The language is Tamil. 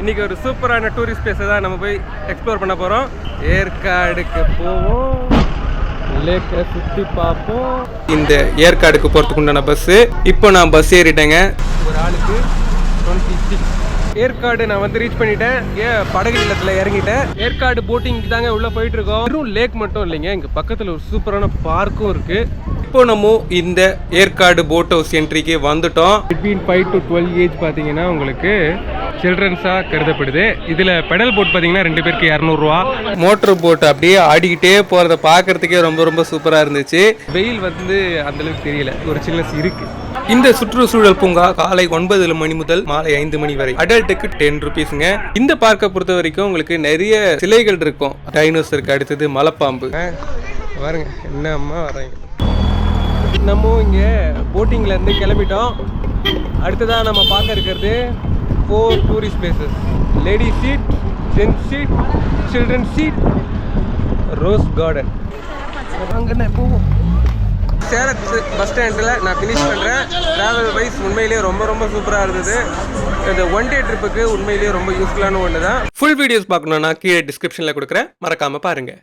இன்னைக்கு ஒரு சூப்பரான டூரிஸ்ட் பிளேஸை தான் நம்ம போய் எக்ஸ்ப்ளோர் பண்ண போகிறோம் ஏற்காடுக்கு போவோம். லேக்கை சுற்றி பார்ப்போம். இந்த ஏற்காடுக்கு போகிறதுக்கு உண்டான பஸ்ஸு இப்போ நான் பஸ் ஏறிட்டேங்க. ஒரு ஆளுக்கு டுவெண்ட்டி சிக்ஸ் ஏற்காடு நான் வந்து ரீச் பண்ணிட்டேன். ஏ படகு இல்லத்தில் இறங்கிட்டேன். ஏற்காடு போட்டிங்க்கு தாங்க உள்ளே போயிட்டு இருக்கோம் வெறும் லேக் மட்டும் இல்லைங்க. இங்கே பக்கத்தில் ஒரு சூப்பரான பார்க்கும் இருக்கு. இப்போ நம்ம இந்த ஏற்காடு போட் ஹவுஸ் என்ட்ரிக்கு வந்துட்டோம். Between five to twelve age பார்த்தீங்கன்னா உங்களுக்கு சில்ட்ரன்ஸாக கருதப்படுது. இதில் பெடல் போட் பார்த்தீங்கன்னா ரெண்டு பேருக்கு இரநூறுவா. மோட்டர் போட் அப்படியே ஆடிக்கிட்டே போகிறத பார்க்கறதுக்கே ரொம்ப ரொம்ப சூப்பராக இருந்துச்சு. வெயில் வந்து அந்தளவுக்கு தெரியல. ஒரு சில்னஸ் இருக்கு. இந்த சுற்றுச்சூழல் பூங்கா காலை ஒன்பது மணி முதல் மாலை ஐந்து மணி வரை. அடல்ட்டுக்கு டென் ருபீஸுங்க இந்த பார்க்கை பொறுத்த வரைக்கும் உங்களுக்கு நிறைய சிலைகள் இருக்கும். டைனோசருக்கு அடுத்தது மலைப்பாம்பு. பாருங்க. என்னம்மா வர்றீங்க. நம்ம இங்கே இருந்து கிளம்பிட்டோம். அடுத்ததாக நம்ம பார்க்க இருக்கிறது four tourist places lady seat gent seat children seat rose garden அங்கே போவோம் சேலத் பஸ் ஸ்டாண்டில் நான் ஃபினிஷ் பண்ணுறேன் ட்ராவல் வைஸ் உண்மையிலேயே ரொம்ப ரொம்ப சூப்பராக இருந்தது. இந்த ஒன் டே ட்ரிப்புக்கு உண்மையிலேயே ரொம்ப யூஸ்ஃபுல்லான ஒன்று தான் ஃபுல் வீடியோஸ் பார்க்கணுன்னா கீழே டிஸ்கிரிப்ஷனில் கொடுக்குறேன். மறக்காமல் பாருங்கள்